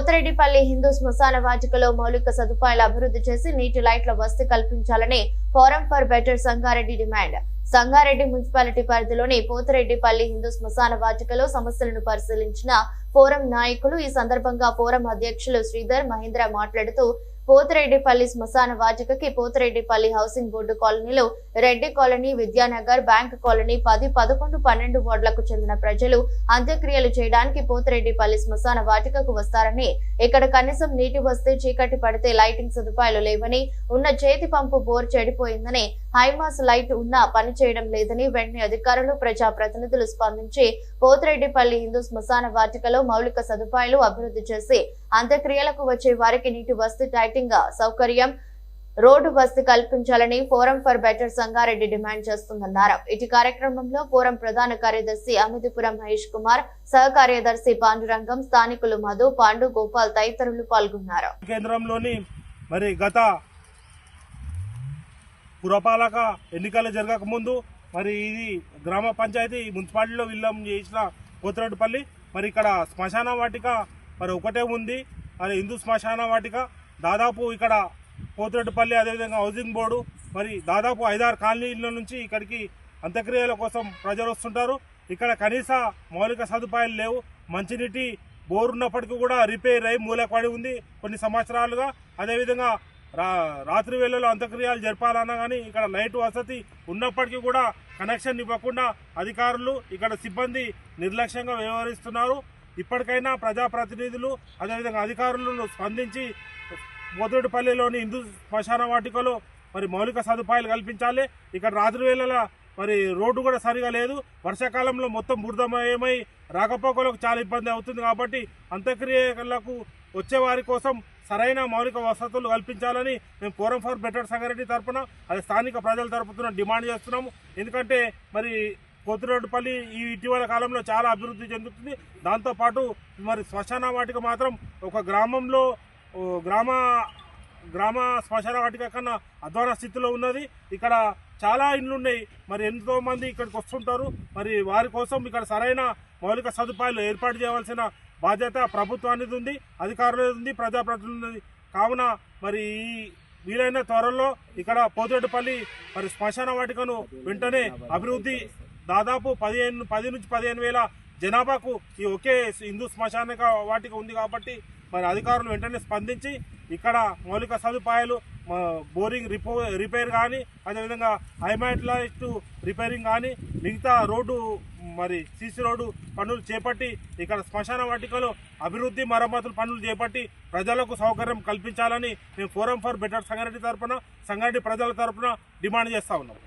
పోతిరెడ్డిపల్లి హిందూ శ్మశాన వాటికలో మౌలిక సదుపాయాలు అభివృద్ధి చేసి నీటి లైట్ల వసతి కల్పించాలని forum for better Sangareddy demand. Sangareddy municipality పరిధిలోని పోతిరెడ్డిపల్లి హిందూ శ్మశాన వాటికలో సమస్యలను పరిశీలించిన ఫోరం నాయకులు ఈ సందర్భంగా ఫోరం అధ్యక్షులు శ్రీధర్ మహేంద్ర మాట్లాడుతూ పోతిరెడ్డిపల్లి శ్మశాన వాటికకి పోతిరెడ్డిపల్లి హౌసింగ్ బోర్డు కాలనీలో Reddy colony Vidyanagar bank colony పది పదకొండు పన్నెండు వార్డులకు చెందిన ప్రజలు అంత్యక్రియలు చేయడానికి పోతిరెడ్డిపల్లి శ్మశాన వాటికకు వస్తారని ఇక్కడ కనీసం నీటి వస్తే చీకటి పడితే లైటింగ్ సదుపాయాలు లేవని ఉన్న చేతి పంపు బోర్ చెడిపోయిందని హైమాస్ లైట్ ఉన్నా పని చేయడం లేదని వెంటనే అధికారులు ప్రజా ప్రతినిధులు స్పందించి పోతిరెడ్డిపల్లి హిందూ శ్మశాన వాటికలో మౌలిక సదుపాయాలు అభివృద్ధి చేసి అంత్యక్రియలకు వచ్చే వారికి నీటి వసతి టైటింగ్ సౌకర్యం రోడ్డు వసతి కల్పించాలని forum for better Sangareddy demand చేస్తుందన్నారు. ఇటు కార్యక్రమంలో ఫోరం ప్రధాన కార్యదర్శి అమితిపురం మహేష్ కుమార్ సహ కార్యదర్శి పాండురంగం స్థానికులు మధు పాండు గోపాల్ తదితరులు పాల్గొన్నారు. కేంద్రంలోని మరి గత పురపాలక ఎన్నికలు జరగకముందు మరి ఇది గ్రామ పంచాయతీ మున్సిపాలిటీలో విల్లం చేసిన పోతిరెడ్డిపల్లి మరి ఇక్కడ శ్మశాన వాటిక మరి ఒకటే ఉంది. మరి హిందూ శ్మశాన వాటిక దాదాపు ఇక్కడ పోతిరెడ్డిపల్లి అదేవిధంగా హౌసింగ్ బోర్డు మరి దాదాపు ఐదారు కాలనీల నుంచి ఇక్కడికి అంత్యక్రియల కోసం ప్రజలు వస్తుంటారు. ఇక్కడ కనీస మౌలిక సదుపాయాలు లేవు. మంచినీటి బోర్ ఉన్నప్పటికీ కూడా రిపేర్ అయి మూలపడి ఉంది కొన్ని సంవత్సరాలుగా. అదేవిధంగా రాత్రి వేళలో అంత్యక్రియలు జరపాలన్నా కానీ ఇక్కడ లైట్ వసతి ఉన్నప్పటికీ కూడా కనెక్షన్ ఇవ్వకుండా అధికారులు ఇక్కడ సిబ్బంది నిర్లక్ష్యంగా వ్యవహరిస్తున్నారు. ఇప్పటికైనా ప్రజాప్రతినిధులు అదేవిధంగా అధికారులను స్పందించి మొదటిపల్లిలోని హిందూ శ్మశాన వాటికలో మరి మౌలిక సదుపాయాలు కల్పించాలి. ఇక్కడ రాత్రి వేళల మరి రోడ్డు కూడా సరిగా లేదు. వర్షాకాలంలో మొత్తం బురదమయమై రాకపోకలకు చాలా ఇబ్బంది అవుతుంది కాబట్టి అంత్యక్రియలకు వచ్చే వారి కోసం సరైన మౌలిక వసతులు కల్పించాలని మేము ఫోరం ఫర్ బెటర్ సంగారెడ్డి తరపున అది స్థానిక ప్రజల తరపున డిమాండ్ చేస్తున్నాము. ఎందుకంటే మరి కొద్దిరోడ్డుపల్లి ఈ ఇటీవల కాలంలో చాలా అభివృద్ధి చెందుతుంది. దాంతోపాటు మరి శ్మశాన వాటిక మాత్రం ఒక గ్రామంలో గ్రామ గ్రామ శ్మశాన వాటిక కన్నా అధ్వాన స్థితిలో ఉన్నది. ఇక్కడ చాలా ఇండ్లు ఉన్నాయి మరి ఎంతో మంది ఇక్కడికి వస్తుంటారు. మరి వారి కోసం ఇక్కడ సరైన మౌలిక సదుపాయాలు ఏర్పాటు చేయవలసిన బాధ్యత ప్రభుత్వానికి ఉంది అధికారులది ఉంది ప్రజాప్రతినిధి కావున మరి ఈ వీలైన త్వరలో ఇక్కడ పోతిరెడ్డిపల్లి మరి శ్మశాన వాటికను వెంటనే అభివృద్ధి దాదాపు పదిహేను పది నుంచి పదిహేను వేల జనాభాకు ఈ ఒకే హిందూ శ్మశాన వాటిక ఉంది కాబట్టి మరి అధికారులు వెంటనే స్పందించి ఇక్కడ మౌలిక సదుపాయాలు బోరింగ్ రిపో రిపేర్ కానీ అదేవిధంగా హైమాట్లైట్ రిపేరింగ్ కానీ మిగతా రోడ్డు మరి సీసీ రోడ్డు పనులు చేపట్టి ఇక్కడ శ్మశాన వాటికలో అభివృద్ధి మరమ్మతులు పనులు చేపట్టి ప్రజలకు సౌకర్యం కల్పించాలని మేము ఫోరం ఫర్ బెటర్ సంగారెడ్డి తరపున సంగారెడ్డి ప్రజల తరఫున డిమాండ్ చేస్తా ఉన్నాం.